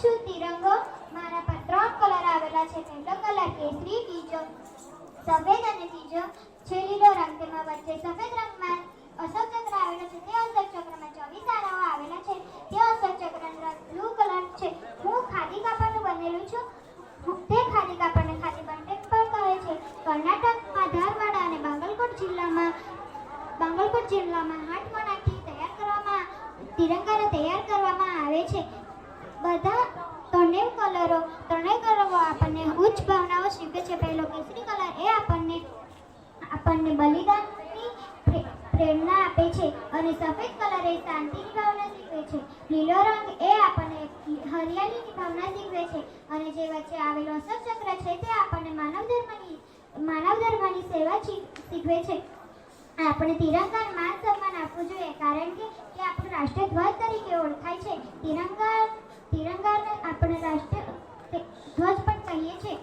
છું પહેલો કલર કેસરી બીજો સફેદ અને ત્રીજો છે રંગ તેમાં વચ્ચે, સફેદ રંગમાં અશોક ચક્ર આવેલો છે, તે અશોક ચક્રમાં ચોવીસ તારાઓ આવેલા છે તે અશોક ચક્રનો રંગ બ્લુ કલર છે હું ખાદી કાપડનું બનેલું છું હું- તે ખાદી કાપડને ખાદી બંટેક પણ કહે છે કર્ણાટકમાં ધારવાડા અને બાંગલકોટ જિલ્લામાં બાંગલકોટ જિલ્લામાં હાથવણાથી તૈયાર કરવામાં તિરંગાને તૈયાર કરવામાં આવે છે બધા ત્રણેય કલરો ત્રણેય કલરો આપણને ઉચ્ચ ભાવનાઓ શીખવે છે. પહેલો કેસરી કલર એ આપણને આપણને બલિદાનની પ્રેરણા આપે છે અને સફેદ કલર એ શાંતિની ભાવના શીખવે છે. લીલો રંગ એ આપણને હરિયાળીની ભાવના શીખવે છે અને જે વચ્ચે આવેલો અશોક ચક્ર છે તે આપણને માનવ ધર્મની માનવ ધર્મની સેવા શીખવે છે. આપણે તિરંગાને માન સન્માન આપવું જોઈએ કારણ કે તે આપણું રાષ્ટ્રીય ધ્વજ તરીકે ઓળખાય છે. તિરંગા તિરંગાને આપણે રાષ્ટ્રીય ધ્વજ પણ કહીએ છીએ.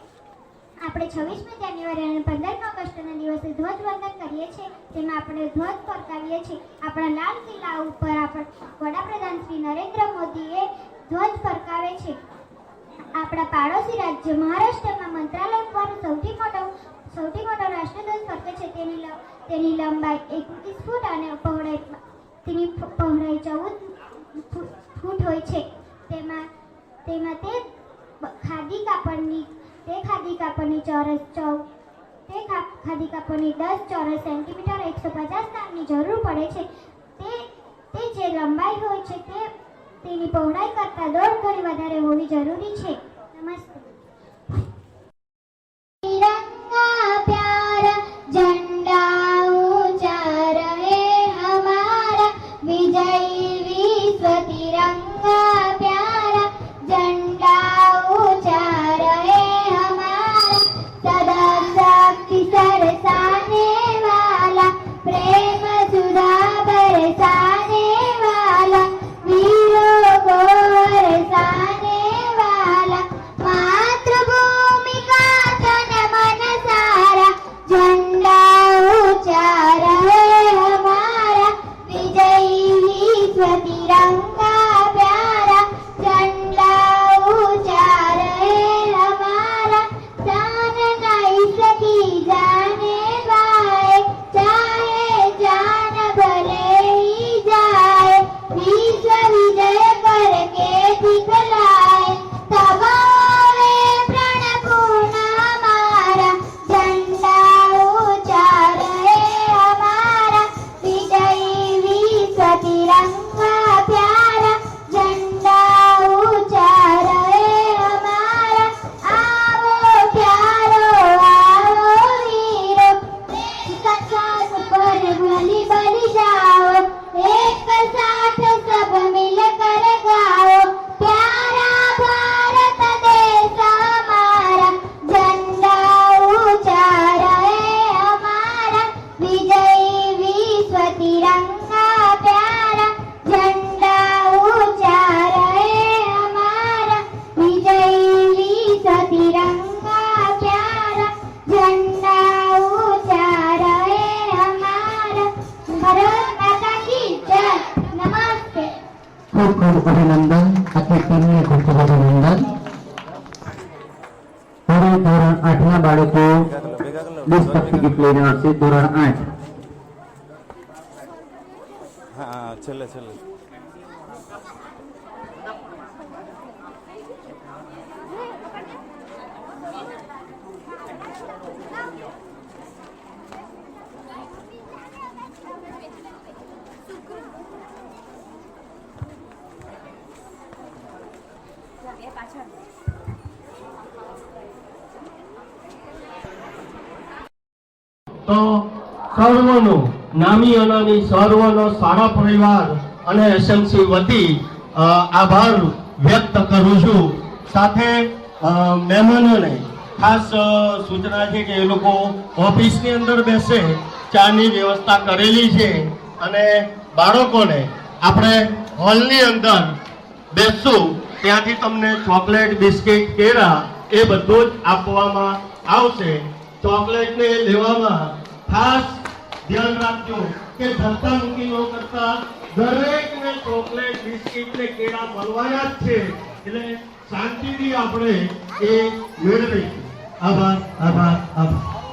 આપણે છવ્વીસમી જાન્યુઆરી અને પંદરમી ઓગસ્ટના દિવસે ધ્વજવંદન કરીએ છીએ. તેમાં આપણે ધ્વજ ફરકાવીએ છીએ. આપણા લાલ કિલ્લા ઉપર આપણા વડાપ્રધાન શ્રી નરેન્દ્ર મોદીએ ધ્વજ ફરકાવે છે. આપણા પાડોશી રાજ્ય મહારાષ્ટ્રમાં મંત્રાલય પર સૌથી મોટો સૌથી મોટો રાષ્ટ્રધ્વજ ફરકે છે. તેની તેની લંબાઈ એકવીસ ફૂટ અને પહોળાઈ તેની પહોળાઈ ચૌદ ફૂટ હોય છે. તેમાં તેમાં તે ખાદી કાપડની તે ખાદી કાપડની ચોરસ ચૌ તે ખાદી કાપડની દસ ચોરસ સેન્ટીમીટર એકસો પચાસ ગ્રામની જરૂર પડે છે. તે તે જે લંબાઈ હોય છે તે તેની પહોળાઈ કરતાં દોઢ ગણી વધારે હોવી જરૂરી છે. નમસ્તે. અભિનંદન આખી ટીમને ખૂબ ખૂબ અભિનંદન હવે ધોરણ આઠના બાળકો દેશભક્તિ ગીત લઈને આવશે. ધોરણ આઠ. છેલ્લે છેલ્લે. તો સર્વનો, નામી અનામી સર્વનો સારા પરિવાર અને એસએમસી વતી આભાર વ્યક્ત કરું છું. સાથે મહેમાનોને ખાસ સૂચના છે કે એ લોકો ઓફિસની અંદર બેસે, ચાની વ્યવસ્થા કરેલી છે અને બાળકોને આપણે હોલની અંદર બેસશું. ત્યાંથી તમને ચોકલેટ બિસ્કિટ કેળા એ બધું જ આપવામાં આવશે. ચોકલેટને લેવામાં ખાસ ધ્યાન રાખજો કે ધક્કા મૂકી ન કરતા દરેકને ચોકલેટ, બિસ્કિટ ને કેળા મળવાના જ છે. એટલે શાંતિથી આપણે એ મેળવીશું. આભાર આભાર આભાર.